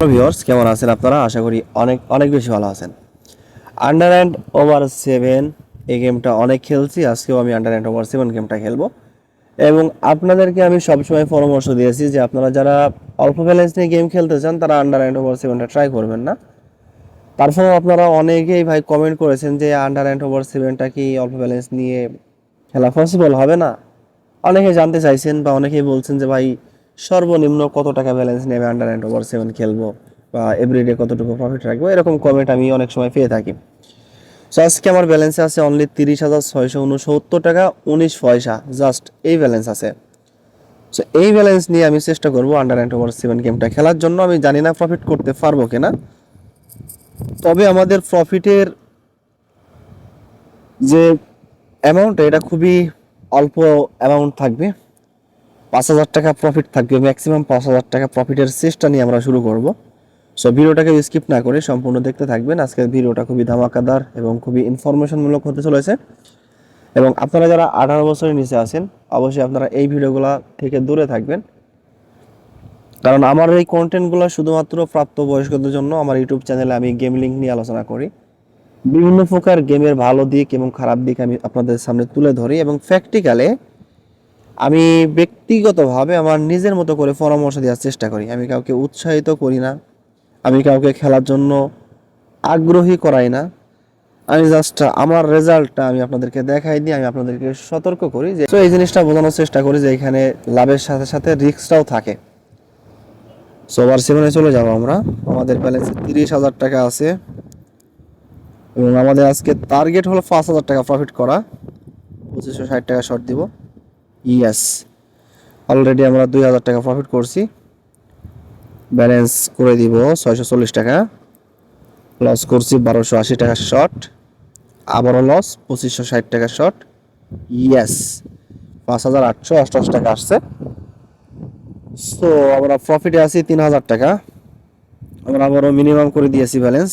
Viewers কেমন আছেন আপনারা? আশা করি অনেক অনেক বেশি ভালো আছেন। আন্ডার অ্যান্ড ওভার সেভেন এই গেমটা অনেক খেলছি। আজকেও আমি আন্ডার অ্যান্ড ওভার সেভেন গেমটা খেলব। এবং আপনাদেরকে আমি সবসময় পরামর্শ দিয়েছি যে আপনারা যারা অল্প ব্যালেন্স নিয়ে গেম খেলতে চান, তারা আন্ডার অ্যান্ড ওভার সেভেনটা ট্রাই করবেন না। তারপরে আপনারা অনেকেই ভাই কমেন্ট করেছেন যে আন্ডার অ্যান্ড ওভার সেভেনটা কি অল্প ব্যালেন্স নিয়ে খেলা পসিবল হবে না? অনেকে জানতে চাইছেন বা অনেকেই বলছেন যে ভাই সর্বনিম্ন কত টাকা ব্যালেন্স আমি আন্ডার অ্যান্ড ওভার সেভেন খেলব? বা এভরিডে কতটুকু প্রফিট রাখব? এরকম কমেন্ট আমি অনেক সময় পেয়ে থাকি। সো আজকে আমার ব্যালেন্সে আছে অনলি তিরিশ হাজার ছয়শো উনসত্তর টাকা, উনিশ পয়সা। জাস্ট এই ব্যালেন্স আছে। সো এই ব্যালেন্স নিয়ে আমি চেষ্টা করব আন্ডার অ্যান্ড ওভার সেভেন গেমটা খেলার জন্য। আমি জানি না প্রফিট করতে পারব কিনা। তবে আমাদের প্রফিটের যে অ্যামাউন্ট এটা খুবই অল্প অ্যামাউন্ট থাকবে। পাঁচ হাজার টাকা প্রফিট থাকবে ম্যাক্সিমাম পাঁচ হাজার টাকা প্রফিটের চেষ্টা নিয়ে আমরা শুরু করব। সো ভিডিওটাকে স্কিপ না করে সম্পূর্ণ দেখতে থাকবেন। আজকের ভিডিওটা খুবই ধামাকাদার এবং খুবই ইনফরমেশনমূলক হতে চলেছে। এবং আপনারা যারা আঠারো বছরের নিচে আছেন, অবশ্যই আপনারা এই ভিডিওগুলো থেকে দূরে থাকবেন। কারণ আমার এই কন্টেন্টগুলো শুধুমাত্র প্রাপ্তবয়স্কদের জন্য আমার ইউটিউব চ্যানেলে আমি গেম লিঙ্ক নিয়ে আলোচনা করি। বিভিন্ন প্রকার গেমের ভালো দিক এবং খারাপ দিক আমি আপনাদের সামনে তুলে ধরি এবং প্র্যাকটিক্যালে আমি ব্যক্তিগতভাবে আমার নিজের মতো করে পরামর্শ দেওয়ার চেষ্টা করি। আমি কাউকে উৎসাহিত করি না। আমি কাউকে খেলার জন্য আগ্রহী করাই না। আমি জাস্ট আমার রেজাল্টটা আমি আপনাদেরকে দেখাই দিই, আমি আপনাদেরকে সতর্ক করি যে তো এই জিনিসটা বোঝানোর চেষ্টা করি যে, এখানে লাভের সাথে সাথে রিস্কটাও থাকে। সো ওভার সেভেনে চলে যাব আমরা। আমাদের ব্যালেন্সে তিরিশ হাজার টাকা আছে। এবং আমাদের আজকে টার্গেট হলো পাঁচ হাজার টাকা প্রফিট করা। পঁচিশশো ষাট টাকা শর্ট দিব। ইয়াস অলরেডি আমরা দুই হাজার টাকা প্রফিট করছি। ব্যালেন্স করে দিব ছয়শো চল্লিশ টাকা। লস করছি বারোশো আশি টাকা শর্ট আবারও লস পঁচিশশো ষাট টাকা শর্ট ইয়াস পাঁচ হাজার আটশো অষ্টআশি টাকা আসছে। সো আমরা প্রফিটে আছি তিন হাজার টাকা। আমরা আবারও মিনিমাম করে দিয়েছি ব্যালেন্স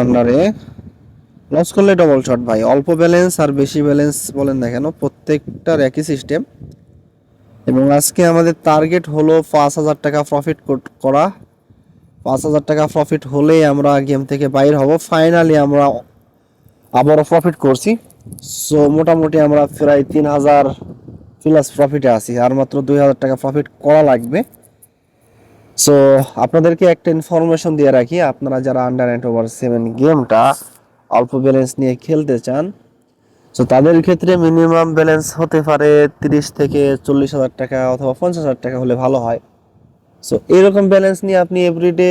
আন্ডারে লস করলে ডবল শট ভাই। অল্প ব্যালেন্স আর বেশি ব্যালেন্স বলেন না কেন, প্রত্যেকটার একই সিস্টেম এবং আজকে আমাদের টার্গেট হলো পাঁচ হাজার টাকা প্রফিট করা পাঁচ হাজার টাকা প্রফিট হলেই আমরা গেম থেকে বাইর হব। ফাইনালি আমরা আবারও প্রফিট করছি। সো মোটামুটি আমরা প্রায় তিন হাজার প্লাস প্রফিটে আছি। আর মাত্র দুই হাজার টাকা প্রফিট করা লাগবে। সো আপনাদেরকে একটা ইনফরমেশন দিয়ে রাখি। আপনারা যারা আন্ডার অ্যান্ড ওভার সেভেন গেমটা অল্প ব্যালেন্স নিয়ে খেলতে চান সো তাদের ক্ষেত্রে মিনিমাম ব্যালেন্স হতে পারে তিরিশ থেকে চল্লিশ হাজার টাকা অথবা পঞ্চাশ হাজার টাকা হলে ভালো হয়। সো এরকম ব্যালেন্স নিয়ে আপনি এভরিডে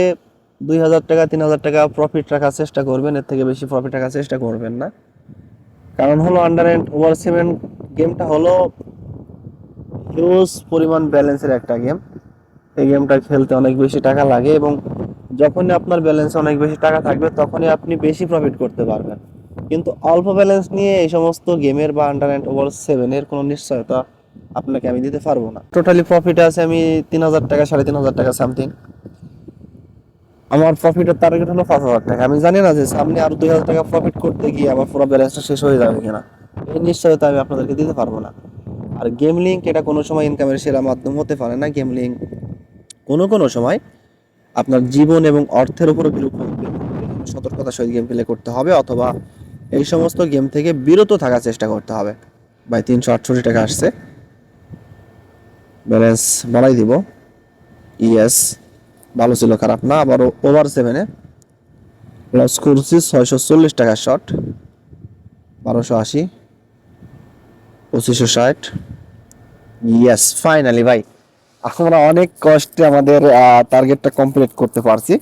দুই হাজার টাকা, তিন হাজার টাকা প্রফিট রাখার চেষ্টা করবেন, এর থেকে বেশি প্রফিট রাখার চেষ্টা করবেন না। কারণ হলো আন্ডার অ্যান্ড ওভার সেভেন গেমটা হলো হিউজ পরিমাণ ব্যালেন্সের একটা গেম এই গেমটা খেলতে অনেক বেশি টাকা লাগে এবং যখনই আপনার ব্যালেন্স অনেক বেশি টাকা থাকবে, তখনই আপনি বেশি প্রফিট করতে পারবেন। কিন্তু অল্প ব্যালেন্স নিয়ে এই সমস্ত গেমের বা আন্ডার অ্যান্ড ওভার সেভেনের কোনো নিশ্চয়তা আপনাকে আমি দিতে পারব না। টোটালি প্রফিট আছে আমি তিন হাজার টাকা, সাড়ে তিন হাজার টাকা সামথিং আমার প্রফিটের টার্গেট হলো পাঁচ হাজার টাকা। আমি জানি না যে সামনে আরও দুই হাজার টাকা প্রফিট করতে গিয়ে আমার পুরো ব্যালেন্সটা শেষ হয়ে যাবে কিনা। এই নিশ্চয়তা আমি আপনাদেরকে দিতে পারব না। আর গেম লিঙ্ক এটা কোনো সময় ইনকামের সেরা মাধ্যম হতে পারে না। গেম লিঙ্ক কোনো কোনো সময় আপনার জীবন এবং অর্থের উপরে বিরূপ সতর্কতার সহিত গেম প্লে করতে হবে অথবা এই সমস্ত গেম থেকে বিরত থাকার চেষ্টা করতে হবে। ভাই, তিনশো আটষট্টি টাকা আসছে। ব্যালেন্স বাড়াই দিব। ইয়েস ভালো ছিল, খারাপ না আবার ওভার সেভেনে লস করছি ছয়শো চল্লিশ টাকা শট বারোশো আশি। পঁচিশশো ষাট। ইয়েস ফাইনালি ভাই। আমরা অনেক কষ্টে আমাদের টার্গেটটা কমপ্লিট করতে পারছি।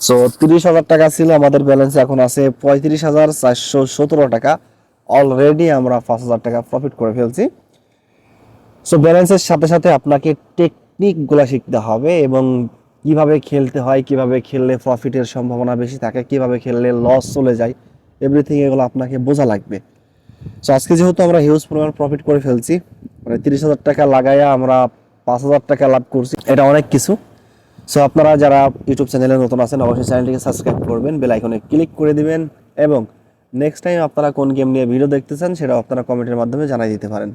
সো তিরিশ হাজার টাকা ছিল, আমাদের ব্যালেন্স এখন আছে পঁয়ত্রিশ হাজার চারশো সতেরো টাকা। অলরেডি আমরা পাঁচ হাজার টাকা প্রফিট করে ফেলছি। সো ব্যালেন্সের সাথে সাথে আপনাকে টেকনিকগুলো শিখতে হবে এবং কীভাবে খেলতে হয়, কীভাবে খেললে প্রফিটের সম্ভাবনা বেশি থাকে, কীভাবে খেললে লস চলে যায় এভরিথিং এগুলো আপনাকে বোঝা লাগবে। সো আজকে যেহেতু আমরা হিউজ পরিমাণ প্রফিট করে ফেলছি মানে তিরিশ হাজার টাকা লাগাইয়া আমরা পাঁচ হাজার টাকা লাভ করছি। এটা অনেক কিছু। সো আপনারা যারা ইউটিউব চ্যানেলে নতুন আছেন, অবশ্যই চ্যানেলটিকে সাবস্ক্রাইব করবেন বেল আইকনে ক্লিক করে দিবেন এবং নেক্সট টাইম আপনারা কোন গেম নিয়ে ভিডিও দেখতে চান সেটাও আপনারা কমেন্টের মাধ্যমে জানাই দিতে পারেন।